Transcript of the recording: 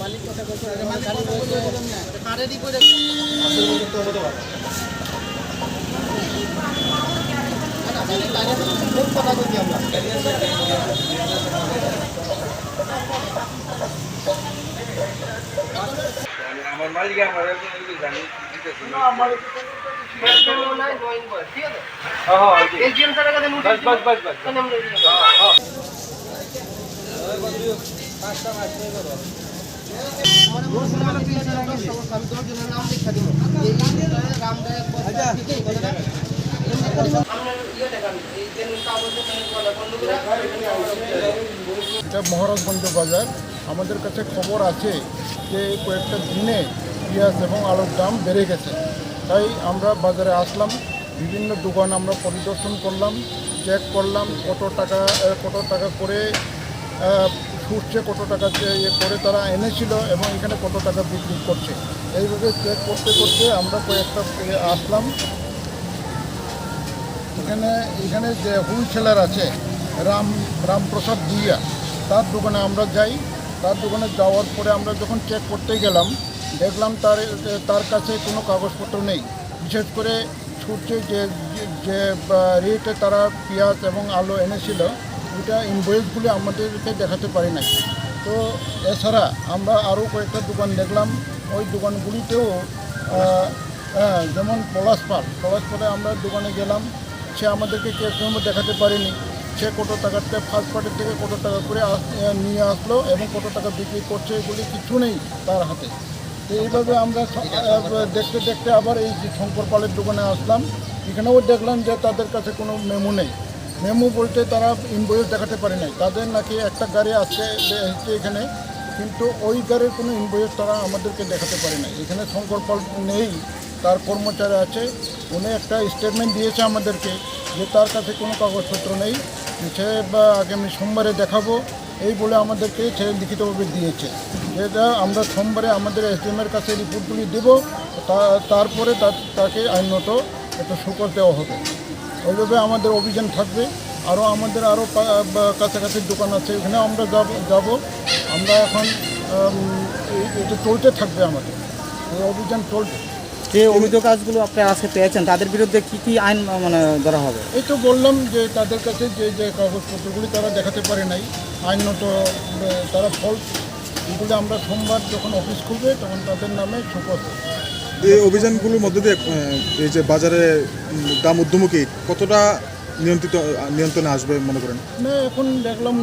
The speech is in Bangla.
মালিক কথা বলছে কারেরই করে কথা বলছি আমরা আমার মালিক আমার জানি ঠিক আছে। এটা মহারাজগঞ্জ বাজার। আমাদের কাছে খবর আছে যে কয়েকটা দিনে পেঁয়াজ এবং আলুর দাম বেড়ে গেছে। তাই আমরা বাজারে আসলাম, বিভিন্ন দোকান আমরা পরিদর্শন করলাম চেক করলাম কত টাকা কত টাকা করে ছুটছে কত টাকা ইয়ে করে তারা এনেছিল এবং এখানে কত টাকা বিক্রি করছে। এইভাবে চেক করতে করতে আমরা কয়েকটা আসলাম। এখানে এখানে যে হুলসেলার আছে, রাম, রামপ্রসাদ দিয়া তার দোকানে আমরা যাই। তার দোকানে যাওয়ার পরে আমরা যখন চেক করতে গেলাম, দেখলাম তার তার কাছে কোনো কাগজপত্র নেই। বিশেষ করে ছুটছে যে- যে রেটে তারা পেঁয়াজ এবং আলু এনেছিল ওইটা ইনভয়েসগুলি আমাদেরকে দেখাতে পারি নাই। তো এছাড়া আমরা আরও কয়েকটা দোকান দেখলাম। ওই দোকানগুলিতেও হ্যাঁ যেমন পলাশপাল পলাশপালে আমরা দোকানে গেলাম। সে আমাদেরকে ক্যাশ মেমো দেখাতে পারেনি। সে কত টাকাতে ফার্স্ট পার্টির থেকে কত টাকা করে আস- নিয়ে আসলো এবং কত টাকা বিক্রি করছে এগুলি কিছু নেই তার হাতে। তো এইভাবে আমরা দেখতে দেখতে আবার এই যে শঙ্কর পালের দোকানে আসলাম। এখানেও দেখলাম যে তাদের কাছে কোনো মেমো নেই। মেমো বলতে তারা ইনভয়েস দেখাতে পারে নাই। তাদের নাকি একটা গাড়ি আছে এখানে, কিন্তু ওই গাড়ির কোনো ইনভয়েস তারা আমাদেরকে দেখাতে পারে না এখানে শঙ্কর নেই, তার কর্মচারী আছে। উনি একটা স্টেটমেন্ট দিয়েছে আমাদেরকে যে তার কাছে কোনো কাগজপত্র নেই। সে আগামী সোমবারে দেখাবো। এই বলে আমাদেরকে সে লিখিতভাবে দিয়েছে। যেটা আমরা সোমবারে আমাদের এসডিএমের কাছে রিপোর্টগুলি দেব। তারপরে তাকে আইনত একটা সুকর দেওয়া হবে। ওইভাবে আমাদের অভিযান থাকবে। আরও আমাদের আরও কাছাকাছি দোকান আছে এখানে আমরা যাব যাব। আমরা এখন এটা চলতে থাকবে আমাদের। এই অভিযান চলবে। যে অভিযোগ কাজগুলো আপনারা আজকে পেয়েছেন তাদের বিরুদ্ধে কি কি আইন মানে ধরা হবে? এই তো বললাম যে তাদের কাছে যে যে কাগজপত্রগুলি তারা দেখাতে পারে নাই আইনত তারা ফল্ট এগুলো আমরা সোমবার যখন অফিস খুলবে তখন তাদের নামে সুকর এই অভিযানগুলোর মধ্যে দিয়ে এই যে বাজারে দাম ঊর্ধ্বমুখী, কতটা নিয়ন্ত্রিত নিয়ন্ত্রণে আসবে মনে করেন? এখন দেখলাম